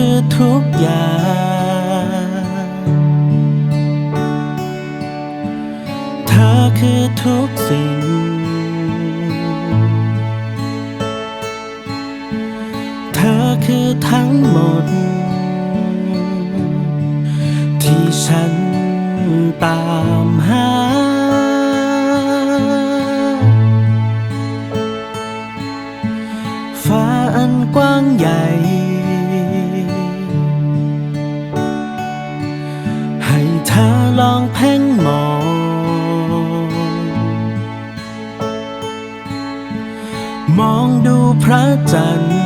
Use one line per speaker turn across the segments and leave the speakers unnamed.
คือทุกอย่าง เธอคือทุกสิ่ง เธอคือทั้งหมด ที่ฉันตามหา ฟ้าอันกว้างใหญ่ มองดูพระจันทร์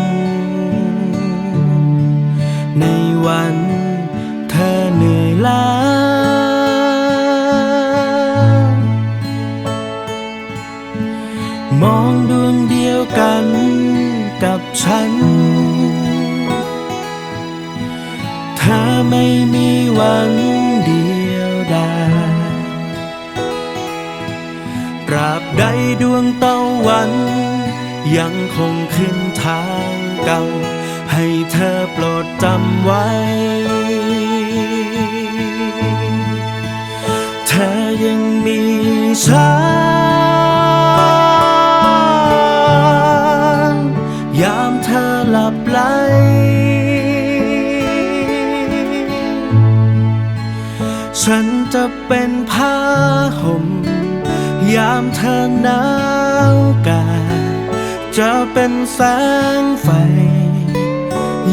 ในวันเธอเหนื่อยล้า มองดวงเดียวกันกับฉัน เธอไม่มีวันเดียวดายตราบใดดวงตะวัน ยังคงขึ้นทางเก่า ให้เธอโปรดจำไว้ เธอยังมีฉันยามเธอหลับไหลฉันจะเป็นผ้าห่ม ยามเธอหนาวกาย จะเป็นแสงไฟ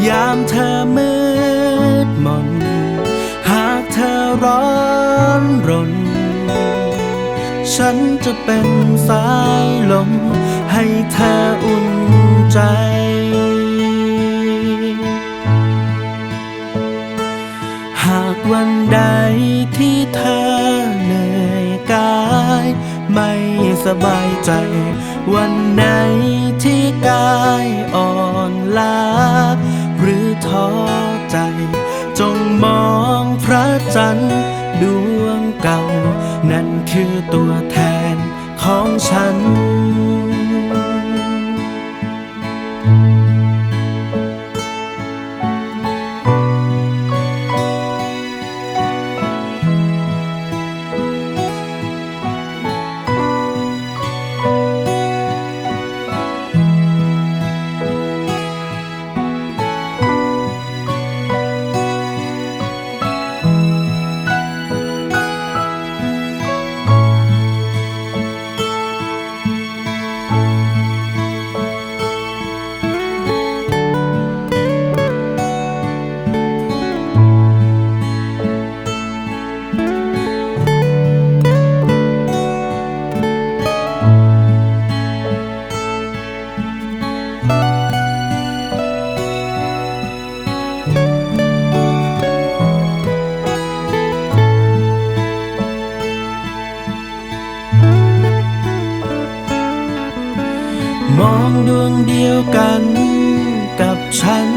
ยามเธอมืดมน หากเธอร้อนรน ฉันจะเป็นสา ไม่สบายใจ วันไหนที่กายอ่อนล้าหรือท้อใจ จงมองพระจันทร์ดวงเก่า นั่นคือตัวแทนของฉัน มองดวงเดียวกันกับฉัน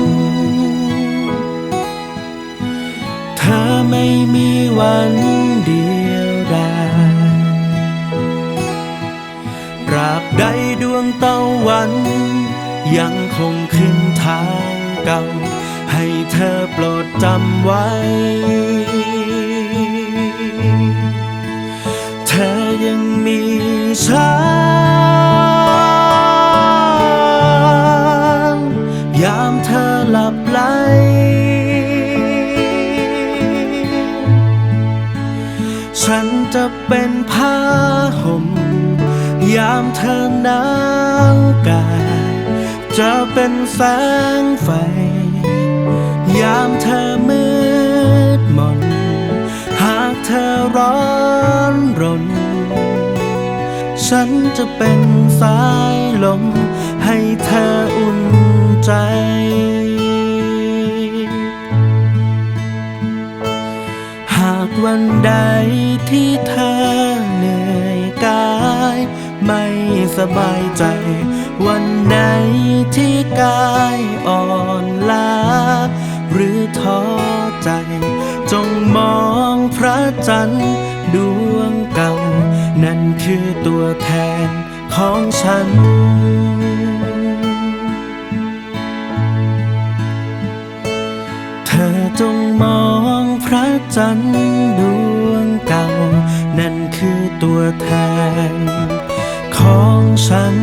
เธอไม่มีวันเดียวดายตราบใดดวงตะวัน ยังคงขึ้นทางเก่า ให้เธอโปรดจำไว้ เธอยังมีฉัน ฉันจะเป็นผ้าห่ม ยามเธอหนาวกายจะเป็นแสงไฟ ยามเธอมืดมน หากเธอร้อนรน ฉันจะเป็นสายลม ให้เธออุ่นใจ วันใดที่เธอเหนื่อยกาย ไม่สบายใจ วันไหนที่กายอ่อนล้า หรือท้อใจ จงมองพระจันทร์ดวงเก่า นั่นคือตัวแทนของฉันเธอจงมอง จันทร์ดวงเก่า นั่นคือตัวตัวแทน ของฉัน